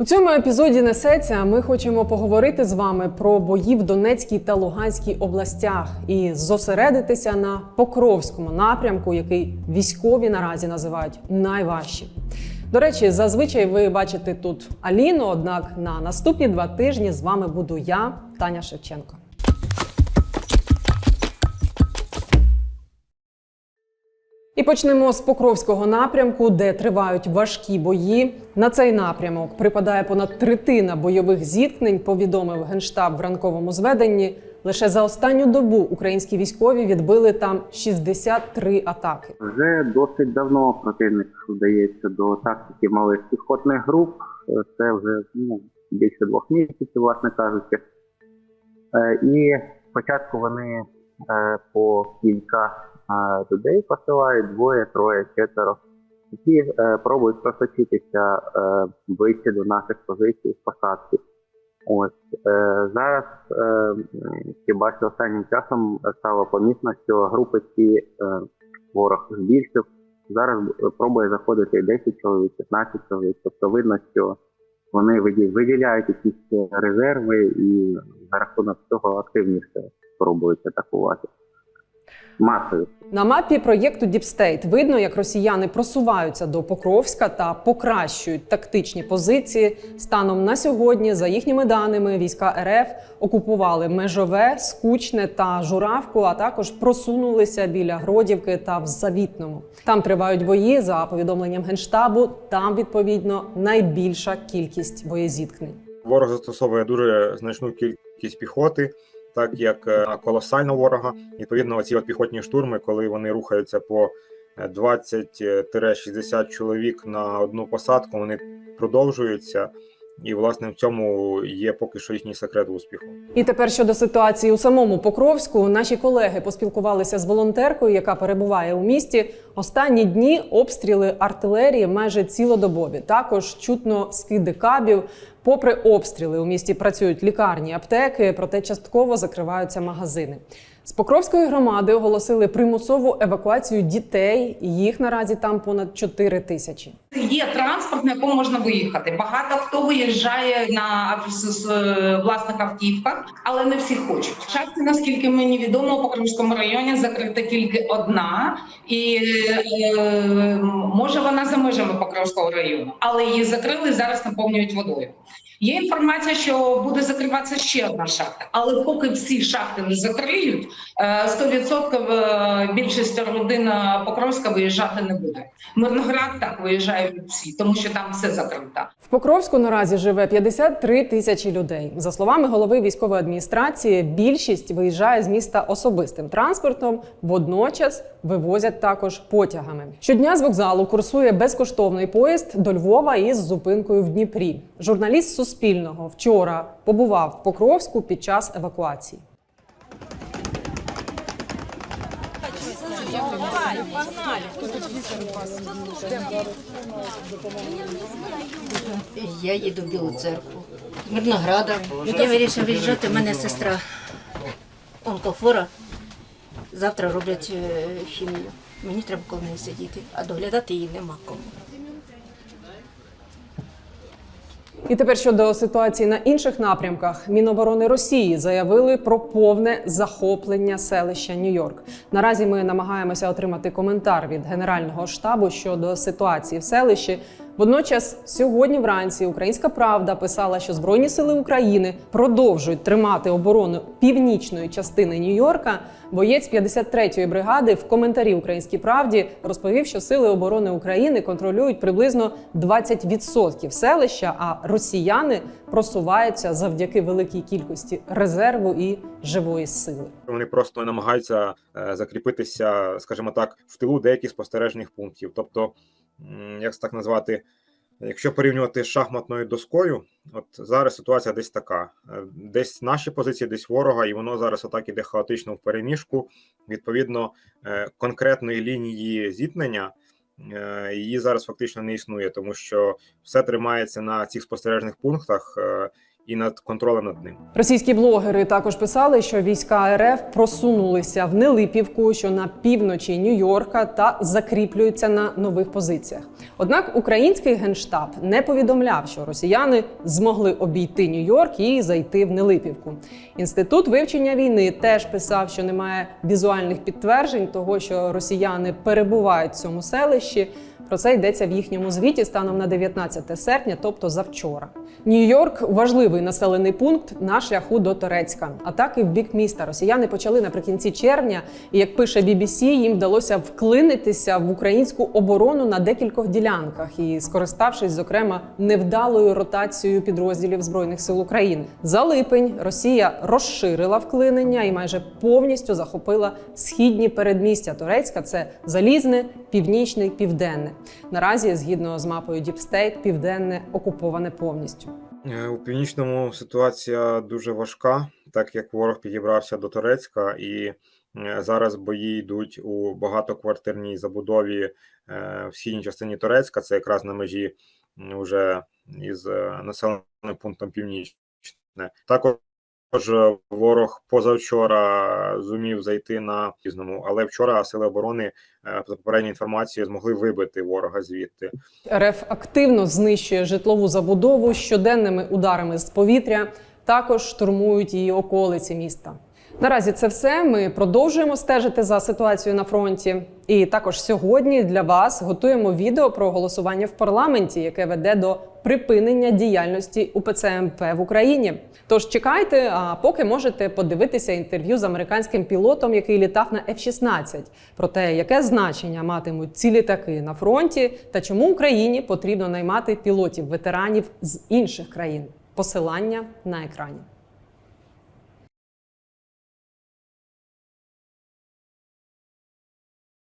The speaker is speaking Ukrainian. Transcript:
У цьому епізоді несеться. Ми хочемо поговорити з вами про бої в Донецькій та Луганській областях і зосередитися на Покровському напрямку, який військові наразі називають найважчим. До речі, зазвичай ви бачите тут Аліну. Однак на наступні два тижні з вами буду я, Таня Шевченко. І почнемо з Покровського напрямку, де тривають важкі бої. На цей напрямок припадає понад третина бойових зіткнень. Повідомив генштаб в ранковому зведенні. Лише за останню добу українські військові відбили там 63 атаки. Вже досить давно противник вдається до тактики малих піхотних груп. Е, Це вже ну, більше двох місяців, власне кажучи. Е, І спочатку вони е, по кілька людей посилають, двоє, троє, четверо, які е, пробують просочитися е, ближче до наших позицій в посадці. Ось е, зараз е, хіба що останнім часом стало помітно, що групи ці е, ворог збільшив. Зараз е, пробує заходити 10 чоловік, 15 чоловік. Тобто видно, що вони виді- виділяють якісь резерви і за рахунок цього активніше пробують атакувати. Масою. На мапі проєкту Deep State видно, як росіяни просуваються до Покровська та покращують тактичні позиції. Станом на сьогодні, за їхніми даними, війська РФ окупували межове, скучне та журавку, а також просунулися біля Гродівки та в Завітному. Там тривають бої за повідомленням генштабу. Там відповідно найбільша кількість боєзіткнень. Ворог застосовує дуже значну кількість піхоти, так як е, колосально ворога. Відповідно, оці от піхотні штурми, коли вони рухаються по е, 20-60 чоловік на одну посадку, вони продовжуються. І власне в цьому є поки що їхній секрет успіху. І тепер щодо ситуації у самому Покровську, наші колеги поспілкувалися з волонтеркою, яка перебуває у місті. Останні дні обстріли артилерії майже цілодобові. Також чутно скиди кабів. Попри обстріли, у місті працюють лікарні, аптеки, проте частково закриваються магазини. З Покровської громади оголосили примусову евакуацію дітей. Їх наразі там понад 4 тисячі. Є транспорт, на якому можна виїхати. Багато хто виїжджає на власних автівках, але не всі хочуть. Шахти, наскільки мені відомо, у Покровському районі закрита тільки одна, і е, може вона за межами Покровського району, але її закрили зараз наповнюють водою. Є інформація, що буде закриватися ще одна шахта, але поки всі шахти не закриють, е, 100% е, більшість родин е, Покровська виїжджати не буде. Мирноград так виїжджають всі, тому що там все закрито. В Покровську наразі живе 53 тисячі людей. За словами голови військової адміністрації, більшість виїжджає з міста особистим транспортом, водночас вивозять також потягами. Щодня з вокзалу курсує безкоштовний поїзд до Львова із зупинкою в Дніпрі. Журналіст Суспільного вчора побував в Покровську під час евакуації. Я їду в Білу церкву. Мирнограда. Я вирішила виїжджати. У мене сестра онкофора. Завтра роблять е, хімію. Мені треба коло неї сидіти, а доглядати її нема кому. І тепер щодо ситуації на інших напрямках, Міноборони Росії заявили про повне захоплення селища Нью-Йорк. Наразі ми намагаємося отримати коментар від Генерального штабу щодо ситуації в селищі. Водночас, сьогодні вранці Українська Правда писала, що Збройні сили України продовжують тримати оборону північної частини Нью-Йорка. Боєць 53-ї бригади в коментарі Українській правді розповів, що сили оборони України контролюють приблизно 20% селища, а росіяни просуваються завдяки великій кількості резерву і живої сили. Вони просто намагаються е, закріпитися, скажімо так, в тилу деяких спостережних пунктів. Тобто, як так назвати, якщо порівнювати з шахматною доскою, от зараз ситуація десь така: Е, десь наші позиції, десь ворога, і воно зараз отак іде хаотично в переміжку. Відповідно, е, конкретної лінії зіткнення. е, Її зараз фактично не існує, тому що все тримається на цих спостережних пунктах, і над контролем над ним. Російські блогери також писали, що війська РФ просунулися в Нелипівку, що на півночі Нью-Йорка, та закріплюються на нових позиціях. Однак український генштаб не повідомляв, що росіяни змогли обійти Нью-Йорк і зайти в Нелипівку. Інститут вивчення війни теж писав, що немає візуальних підтверджень того, що росіяни перебувають в цьому селищі. Про це йдеться в їхньому звіті станом на 19 серпня, тобто завчора. Нью-Йорк важливий населений пункт на шляху до Торецька. Атаки в бік міста росіяни почали наприкінці червня. І як пише BBC, їм вдалося вклинитися в українську оборону на декількох ділянках і скориставшись, зокрема, невдалою ротацією підрозділів збройних сил України. За липень Росія розширила вклинення і майже повністю захопила східні передмістя Турецька. Це залізне, північне південне. Наразі, згідно з мапою State, південне окуповане повністю. Е, У північному ситуація дуже важка, так як ворог підібрався до Турецька, і е, зараз бої йдуть у багатоквартирній забудові е, в східній частині Турецька. Це якраз на межі м, вже із населеним пунктом Північне. Також е, ворог позавчора зумів зайти на пізному, але вчора сили оборони е, за попередньою інформацією змогли вибити ворога звідти. РФ активно знищує житлову забудову щоденними ударами з повітря. Також штурмують її околиці міста. Наразі це все. Ми продовжуємо стежити за ситуацією на фронті. І також сьогодні для вас готуємо відео про голосування в парламенті, яке веде до припинення діяльності УПЦ МП в Україні. Тож чекайте, а поки можете подивитися інтерв'ю з американським пілотом, який літав на F-16, про те, яке значення матимуть ці літаки на фронті, та чому Україні потрібно наймати пілотів ветеранів з інших країн. Посилання на екрані.